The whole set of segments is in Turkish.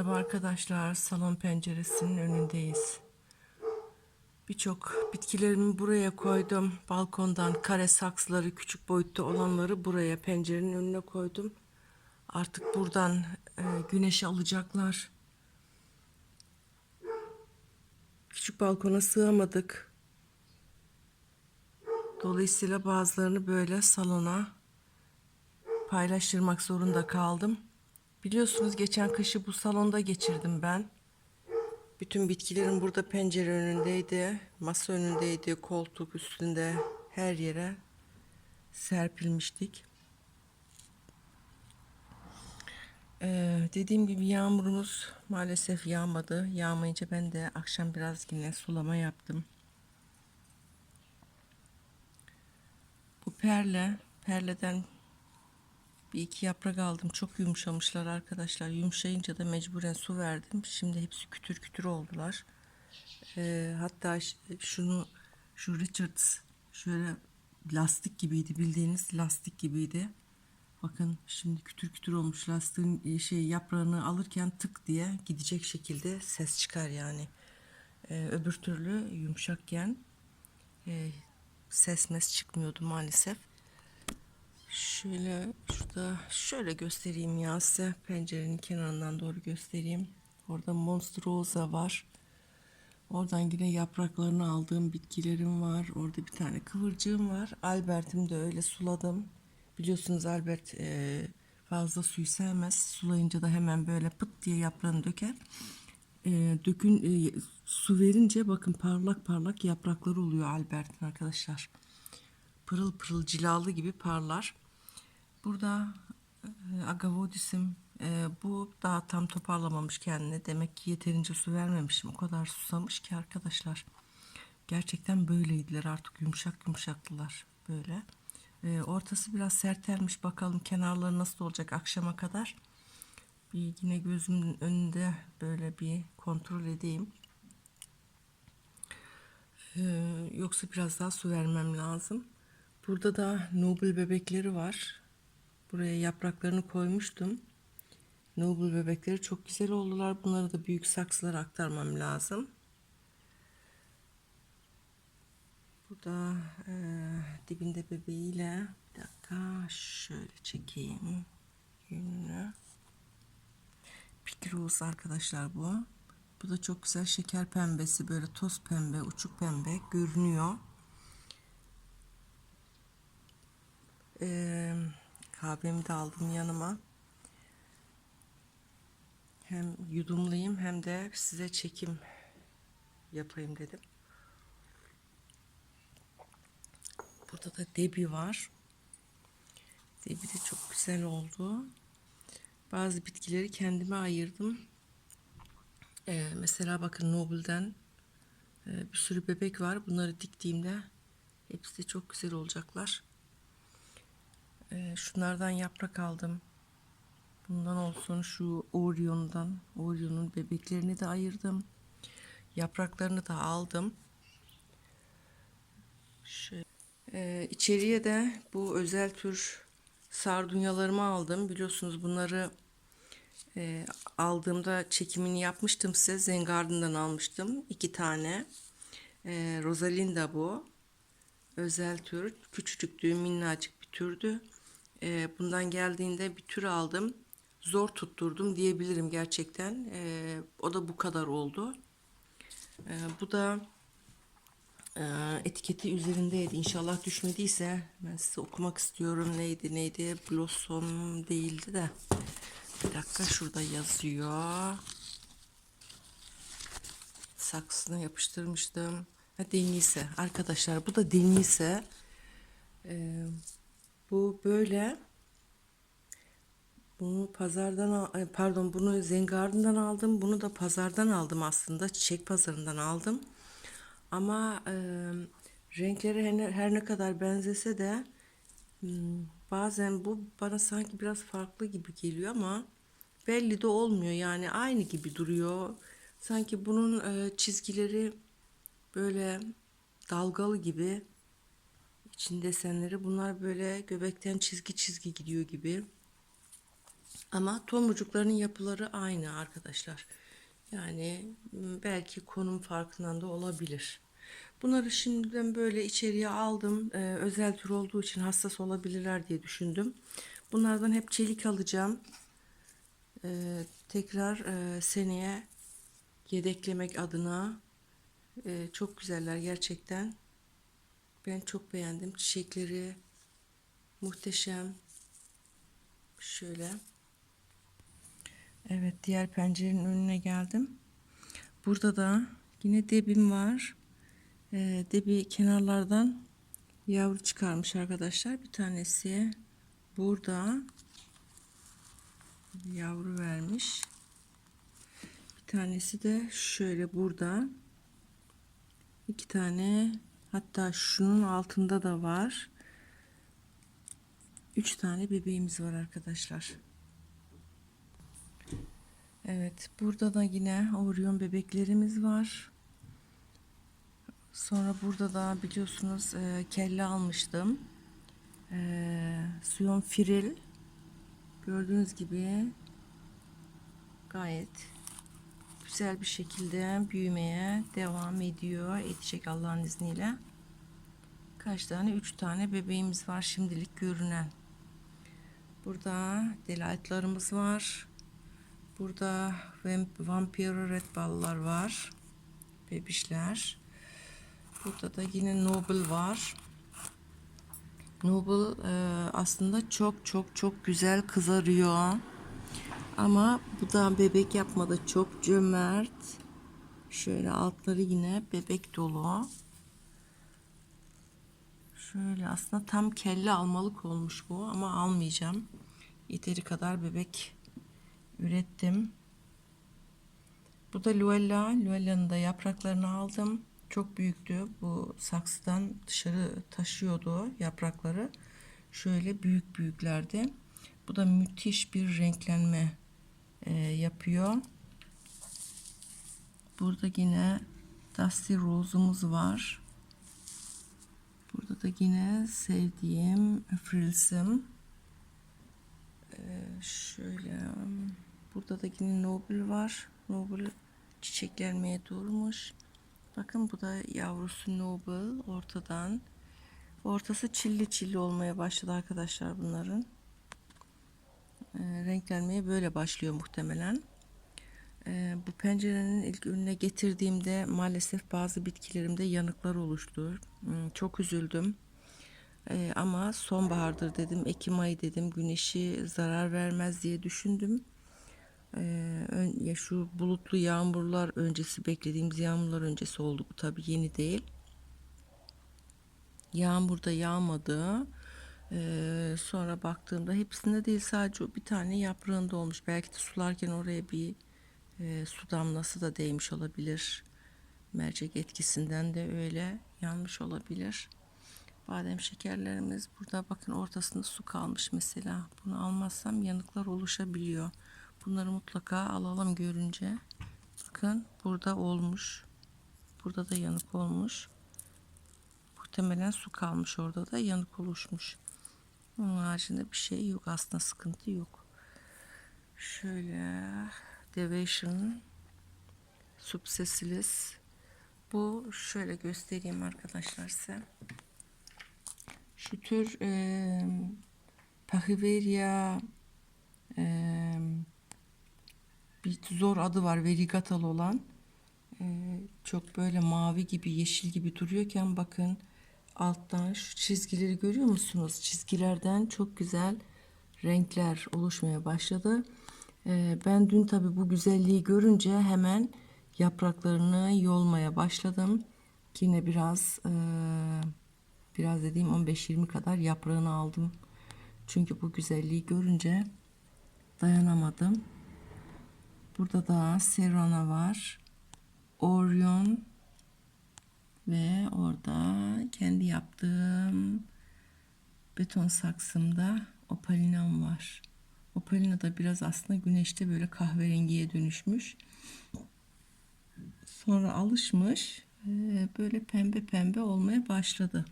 Merhaba arkadaşlar, salon penceresinin önündeyiz. Birçok bitkilerimi buraya koydum. Balkondan kare saksıları, küçük boyutta olanları buraya pencerenin önüne koydum. Artık buradan e, güneşi alacaklar. Küçük balkona sığamadık. Dolayısıyla bazılarını böyle salona paylaştırmak zorunda kaldım. Biliyorsunuz geçen kışı bu salonda geçirdim ben. Bütün bitkilerim burada pencere önündeydi, masa önündeydi, koltuk üstünde her yere serpilmiştik. Ee, dediğim gibi yağmurumuz maalesef yağmadı. Yağmayınca ben de akşam biraz yine sulama yaptım. Bu perle, perleden bir iki yaprak aldım. Çok yumuşamışlar arkadaşlar. Yumuşayınca da mecburen su verdim. Şimdi hepsi kütür kütür oldular. Ee, hatta şunu şu Richards şöyle lastik gibiydi bildiğiniz lastik gibiydi. Bakın şimdi kütür kütür olmuş lastiğin e, şey yaprağını alırken tık diye gidecek şekilde ses çıkar yani. Ee, öbür türlü yumuşakken e, ses mes çıkmıyordu maalesef. Şöyle şurada şöyle göstereyim ya size pencerenin kenarından doğru göstereyim. Orada Monsterosa var. Oradan yine yapraklarını aldığım bitkilerim var. Orada bir tane kıvırcığım var. Albert'im de öyle suladım. Biliyorsunuz Albert e, fazla suyu sevmez. Sulayınca da hemen böyle pıt diye yaprağını döker. E, dökün e, su verince bakın parlak parlak yaprakları oluyor Albert'in arkadaşlar pırıl pırıl cilalı gibi parlar. Burada e, agavodis'im e, bu daha tam toparlamamış kendini. Demek ki yeterince su vermemişim. O kadar susamış ki arkadaşlar. Gerçekten böyleydiler artık yumuşak yumuşaktılar böyle. E, ortası biraz sertelmiş. Bakalım kenarları nasıl olacak akşama kadar. Bir yine gözümün önünde böyle bir kontrol edeyim. Ee, yoksa biraz daha su vermem lazım. Burada da Noble bebekleri var. Buraya yapraklarını koymuştum. Noble bebekleri çok güzel oldular. Bunları da büyük saksılara aktarmam lazım. Burada e, dibinde bebeğiyle bir dakika şöyle çekeyim yönünü. Pikroz arkadaşlar bu. Bu da çok güzel şeker pembesi böyle toz pembe uçuk pembe görünüyor. Ee, kahvemi de aldım yanıma. Hem yudumlayayım hem de size çekim yapayım dedim. Burada da debi var. Debi de çok güzel oldu. Bazı bitkileri kendime ayırdım. Ee, mesela bakın Noble'den e, bir sürü bebek var. Bunları diktiğimde hepsi de çok güzel olacaklar. Ee, şunlardan yaprak aldım. Bundan olsun şu Orion'dan. Orion'un bebeklerini de ayırdım. Yapraklarını da aldım. Şöyle. Ee, içeriye de bu özel tür sardunyalarımı aldım. Biliyorsunuz bunları e, aldığımda çekimini yapmıştım size. Zengarden'dan almıştım. iki tane. E, Rosalinda bu. Özel tür. Küçücüktü, minnacık bir türdü. E, bundan geldiğinde bir tür aldım. Zor tutturdum diyebilirim gerçekten. E, o da bu kadar oldu. E, bu da e, etiketi üzerindeydi. İnşallah düşmediyse ben size okumak istiyorum. Neydi neydi? Blossom değildi de. Bir dakika şurada yazıyor. Saksına yapıştırmıştım. Ha, Denise. Arkadaşlar bu da Denise. Ee, bu böyle. Bunu pazardan ay, pardon bunu Zengarden'dan aldım. Bunu da pazardan aldım aslında. Çiçek pazarından aldım. Ama e, renkleri her her ne kadar benzese de Hmm, bazen bu bana sanki biraz farklı gibi geliyor ama belli de olmuyor yani aynı gibi duruyor. Sanki bunun e, çizgileri böyle dalgalı gibi için desenleri bunlar böyle göbekten çizgi çizgi gidiyor gibi. Ama tomurcukların yapıları aynı arkadaşlar. Yani m, belki konum farkından da olabilir. Bunları şimdiden böyle içeriye aldım. Ee, özel tür olduğu için hassas olabilirler diye düşündüm. Bunlardan hep çelik alacağım. Ee, tekrar e, seneye yedeklemek adına e, çok güzeller gerçekten. Ben çok beğendim. Çiçekleri muhteşem. Şöyle. Evet diğer pencerenin önüne geldim. Burada da yine debim var. Ee, debi kenarlardan yavru çıkarmış arkadaşlar. Bir tanesi burada yavru vermiş. Bir tanesi de şöyle burada. İki tane hatta şunun altında da var. Üç tane bebeğimiz var arkadaşlar. Evet burada da yine Orion bebeklerimiz var. Sonra burada da biliyorsunuz e, kelle almıştım. E, Suyon Firil. Gördüğünüz gibi gayet güzel bir şekilde büyümeye devam ediyor. Edecek Allah'ın izniyle. Kaç tane? Üç tane bebeğimiz var şimdilik görünen. Burada delightlarımız var. Burada Vampiro Red Ball'lar var. Bebişler. Burada da yine Noble var. Noble e, aslında çok çok çok güzel kızarıyor. Ama bu da bebek yapmadı. Çok cömert. Şöyle altları yine bebek dolu. Şöyle aslında tam kelle almalık olmuş bu ama almayacağım. Yeteri kadar bebek ürettim. Bu da Luella. Luella'nın da yapraklarını aldım. Çok büyüktü. Bu saksıdan dışarı taşıyordu yaprakları. Şöyle büyük büyüklerdi. Bu da müthiş bir renklenme e, yapıyor. Burada yine Dusty Rose'umuz var. Burada da yine sevdiğim Frills'im. Ee, şöyle burada da yine Noble var. Noble çiçeklenmeye durmuş. Bakın bu da yavrusu Noble ortadan. Ortası çilli çilli olmaya başladı arkadaşlar bunların. Ee, renklenmeye böyle başlıyor muhtemelen. Ee, bu pencerenin ilk önüne getirdiğimde maalesef bazı bitkilerimde yanıklar oluştu. Hmm, çok üzüldüm. Ee, ama sonbahardır dedim, Ekim ayı dedim, güneşi zarar vermez diye düşündüm. Ya şu bulutlu yağmurlar öncesi beklediğimiz yağmurlar öncesi oldu bu tabi yeni değil. Yağmur da yağmadı. Ee, sonra baktığımda hepsinde değil sadece bir tane yaprağında olmuş. Belki de sularken oraya bir e, su damlası da değmiş olabilir. Mercek etkisinden de öyle yanmış olabilir. Badem şekerlerimiz burada bakın ortasında su kalmış mesela. Bunu almazsam yanıklar oluşabiliyor. Bunları mutlaka alalım görünce. Bakın burada olmuş. Burada da yanık olmuş. Muhtemelen su kalmış orada da yanık oluşmuş. Onun haricinde bir şey yok aslında sıkıntı yok. Şöyle Deviation Subsessilis bu şöyle göstereyim arkadaşlar size. Şu tür e, Pahiveria e, bir zor adı var verigatalı olan e, çok böyle mavi gibi yeşil gibi duruyorken bakın alttan şu çizgileri görüyor musunuz? Çizgilerden çok güzel renkler oluşmaya başladı. E, ben dün tabi bu güzelliği görünce hemen yapraklarını yolmaya başladım. Yine biraz e, biraz dediğim 15-20 kadar yaprağını aldım. Çünkü bu güzelliği görünce dayanamadım. Burada da Serrana var. Orion ve orada kendi yaptığım beton saksımda opalinam var. Opalina da biraz aslında güneşte böyle kahverengiye dönüşmüş. Sonra alışmış böyle pembe pembe olmaya başladı.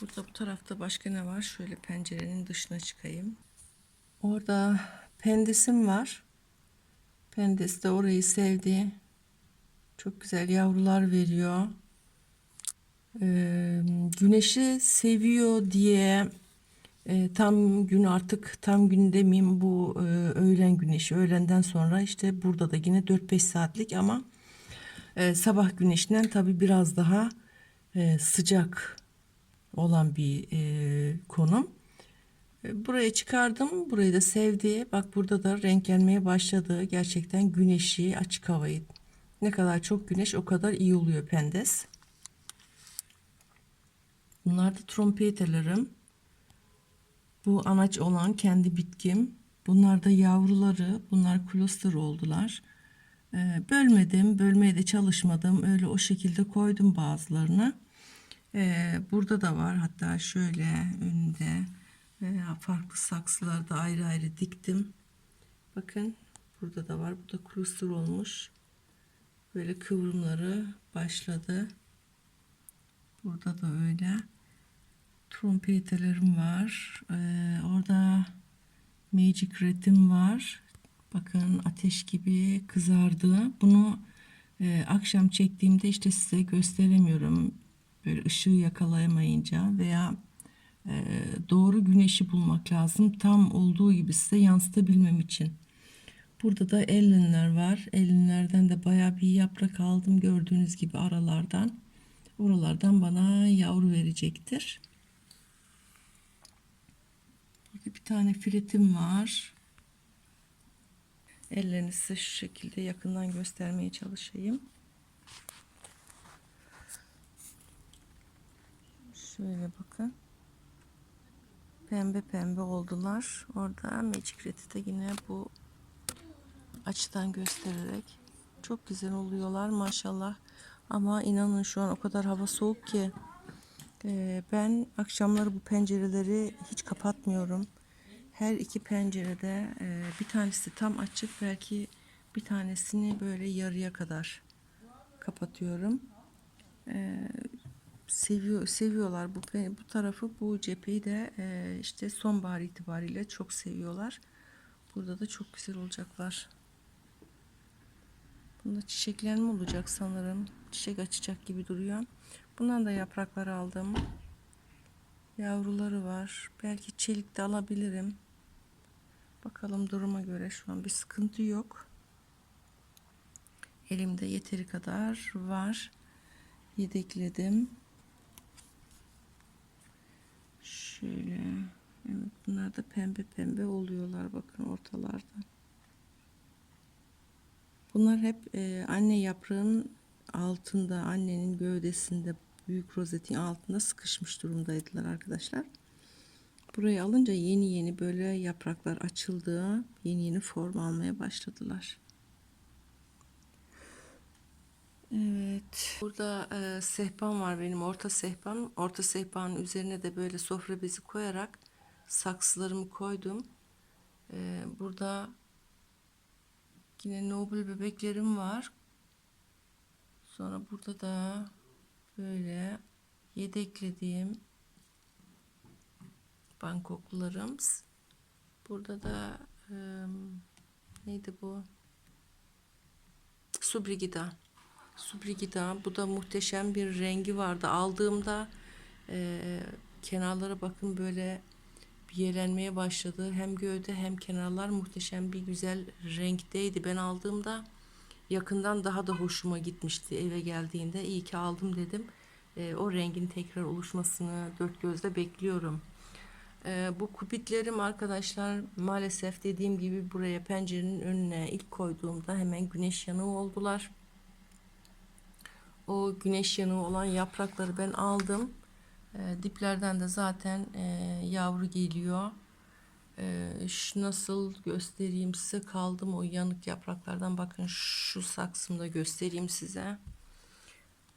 Burada bu tarafta başka ne var? Şöyle pencerenin dışına çıkayım. Orada pendesim var. Pendes de orayı sevdi. Çok güzel yavrular veriyor. Ee, güneşi seviyor diye e, tam gün artık tam gün demeyeyim bu e, öğlen güneşi. Öğlenden sonra işte burada da yine 4-5 saatlik ama e, sabah güneşinden tabii biraz daha e, sıcak olan bir e, konum. E, Buraya çıkardım. Burayı da sevdi. Bak burada da renk gelmeye başladı. Gerçekten güneşi, açık havayı. Ne kadar çok güneş o kadar iyi oluyor pendes. Bunlar da trompetelerim. Bu anaç olan kendi bitkim. Bunlar da yavruları. Bunlar cluster oldular. Ee, bölmedim. Bölmeye de çalışmadım. Öyle o şekilde koydum bazılarını. Ee, burada da var. Hatta şöyle önünde veya farklı saksılarda ayrı ayrı diktim. Bakın burada da var. Bu da cluster olmuş. Böyle kıvrımları başladı. Burada da öyle. Trompetelerim var. Ee, orada Magic Red'im var. Bakın ateş gibi kızardı. Bunu e, akşam çektiğimde işte size gösteremiyorum. Böyle ışığı yakalayamayınca veya e, doğru güneşi bulmak lazım. Tam olduğu gibi size yansıtabilmem için. Burada da ellinler var. Ellinlerden de baya bir yaprak aldım gördüğünüz gibi aralardan. Oralardan bana yavru verecektir. Burada bir tane filetim var. Ellerini size şu şekilde yakından göstermeye çalışayım. Şöyle bakın. Pembe pembe oldular. Orada Magic Red'i de yine bu açıdan göstererek çok güzel oluyorlar maşallah. Ama inanın şu an o kadar hava soğuk ki e, ben akşamları bu pencereleri hiç kapatmıyorum. Her iki pencerede e, bir tanesi tam açık belki bir tanesini böyle yarıya kadar kapatıyorum. E, seviyor seviyorlar bu bu tarafı bu cepheyi de işte sonbahar itibariyle çok seviyorlar. Burada da çok güzel olacaklar. Bunda çiçeklenme olacak sanırım. Çiçek açacak gibi duruyor. Bundan da yapraklar aldım. Yavruları var. Belki çelik de alabilirim. Bakalım duruma göre şu an bir sıkıntı yok. Elimde yeteri kadar var. Yedekledim. Şöyle. Evet bunlar da pembe pembe oluyorlar bakın ortalarda. Bunlar hep e, anne yaprağının altında, annenin gövdesinde, büyük rozetin altında sıkışmış durumdaydılar arkadaşlar. Burayı alınca yeni yeni böyle yapraklar açıldı. Yeni yeni form almaya başladılar. Evet. Burada e, sehpam var benim orta sehpam. Orta sehpanın üzerine de böyle sofra bezi koyarak saksılarımı koydum. E, burada yine Nobel bebeklerim var. Sonra burada da böyle yedeklediğim Bangkoklularım. Burada da e, neydi bu? Subrigida. Subrigida. Bu da muhteşem bir rengi vardı. Aldığımda e, kenarlara bakın böyle biyelenmeye başladı. Hem gövde hem kenarlar muhteşem bir güzel renkteydi. Ben aldığımda yakından daha da hoşuma gitmişti eve geldiğinde. İyi ki aldım dedim. E, o rengin tekrar oluşmasını dört gözle bekliyorum. E, bu kubitlerim arkadaşlar maalesef dediğim gibi buraya pencerenin önüne ilk koyduğumda hemen güneş yanığı oldular. O güneş yanığı olan yaprakları ben aldım. E, diplerden de zaten e, yavru geliyor. E, şu nasıl göstereyim size kaldım o yanık yapraklardan bakın şu saksımda göstereyim size.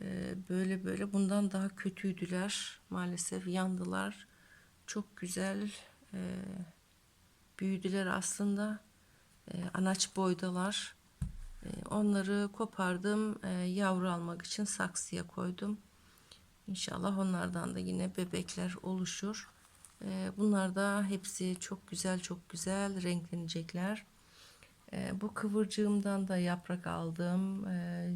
E, böyle böyle bundan daha kötüydüler maalesef yandılar. Çok güzel e, büyüdüler aslında. Anaç boydalar. Onları kopardım. E, yavru almak için saksıya koydum. İnşallah onlardan da yine bebekler oluşur. Ee, bunlar da hepsi çok güzel çok güzel renklenecekler. Ee, bu kıvırcığımdan da yaprak aldım. Ee,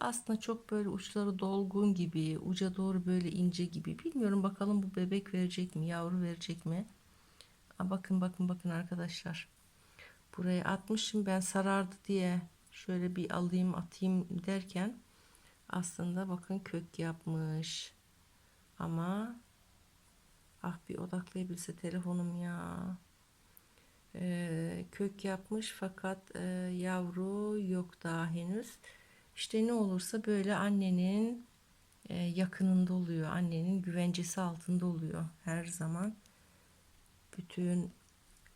aslında çok böyle uçları dolgun gibi, uca doğru böyle ince gibi. Bilmiyorum bakalım bu bebek verecek mi, yavru verecek mi? Aa, bakın bakın bakın arkadaşlar. Buraya atmışım ben sarardı diye şöyle bir alayım atayım derken aslında bakın kök yapmış. Ama ah bir odaklayabilse telefonum ya. Ee, kök yapmış fakat e, yavru yok daha henüz. İşte ne olursa böyle annenin e, yakınında oluyor. Annenin güvencesi altında oluyor her zaman. Bütün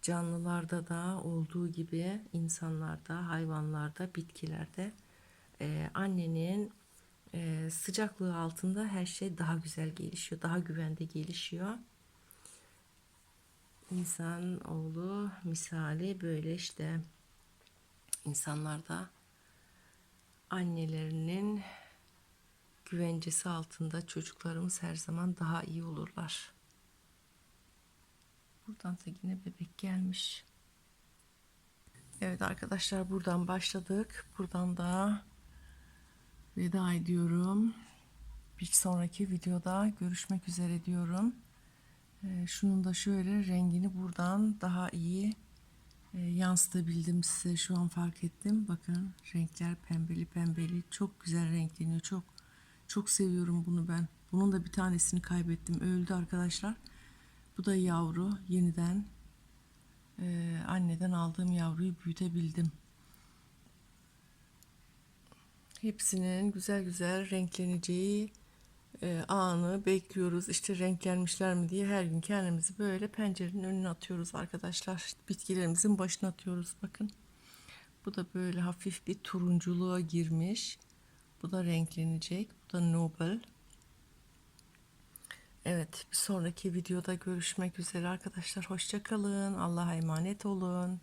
canlılarda da olduğu gibi insanlarda, hayvanlarda, bitkilerde e, annenin e, sıcaklığı altında her şey daha güzel gelişiyor, daha güvende gelişiyor. İnsan oğlu misali böyle işte insanlarda annelerinin güvencesi altında çocuklarımız her zaman daha iyi olurlar. Buradan da yine bebek gelmiş. Evet arkadaşlar buradan başladık. Buradan da veda ediyorum. Bir sonraki videoda görüşmek üzere diyorum. Ee, şunun da şöyle rengini buradan daha iyi e, yansıtabildim size şu an fark ettim. Bakın renkler pembeli pembeli çok güzel renkleniyor. Çok çok seviyorum bunu ben. Bunun da bir tanesini kaybettim. Öldü arkadaşlar. Bu da yavru. Yeniden e, anneden aldığım yavruyu büyütebildim. Hepsinin güzel güzel renkleneceği e, anı bekliyoruz. İşte renklenmişler mi diye her gün kendimizi böyle pencerenin önüne atıyoruz arkadaşlar. Bitkilerimizin başına atıyoruz bakın. Bu da böyle hafif bir turunculuğa girmiş. Bu da renklenecek. Bu da Nobel. Evet bir sonraki videoda görüşmek üzere arkadaşlar. Hoşçakalın. Allah'a emanet olun.